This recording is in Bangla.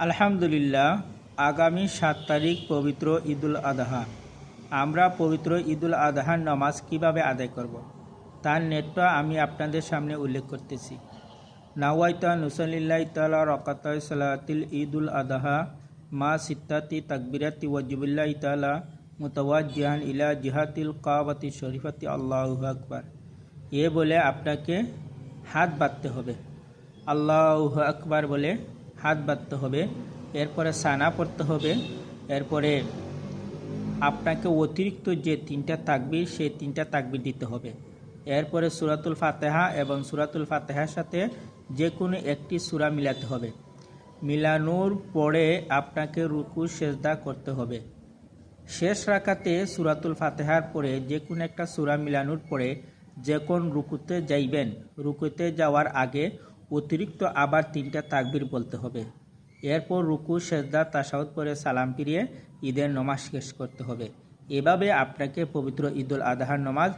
আলহামদুলিল্লাহ, আগামী সাত তারিখ পবিত্র ঈদুল আদহা। আমরা পবিত্র ঈদুল আদহার নামাজ কীভাবে আদায় করব। তার নেটটা আমি আপনাদের সামনে উল্লেখ করতেছি। নাওয়াইতা নুসলিল্লাহ তালা রকাত সালাতিল ঈদুল আদহা মা সিত্তাতি তাকবিরাতি ওয়াজিবুল্লাহ তালা মুতওয়াজিহান ইলা জিহাতিল কাবাতি শরীফাতি আল্লাহ আকবার। এ বলে আপনাকে হাত বাঁধতে হবে। আল্লাহ আকবার বলে হাত বাঁধতে হবে, এরপরে সানা পড়তে হবে, এরপরে আপনাকে অতিরিক্ত যে তিনটা তাকবির, সেই তিনটা তাকবির দিতে হবে। এরপরে সুরাতুল ফাতেহা এবং সুরাতুল ফাতেহার সাথে যে কোনো একটি সুরা মিলাতে হবে। মিলানোর পরে আপনাকে রুকু, সেজদা করতে হবে। শেষ রাখাতে সুরাতুল ফাতেহার পরে যে কোনো একটা সুরা মিলানোর পরে যে কোন রুকুতে যাইবেন। রুকুতে যাওয়ার আগে অতিরিক্ত আবার তিনটা তাকবির বলতে হবে। এরপর রুকু, সেজদা তাসাউদ পরে সালাম ফিরিয়ে ঈদের নমাজ শেষ করতে হবে। এভাবে আপনাকে পবিত্র ঈদুল আদহার নমাজ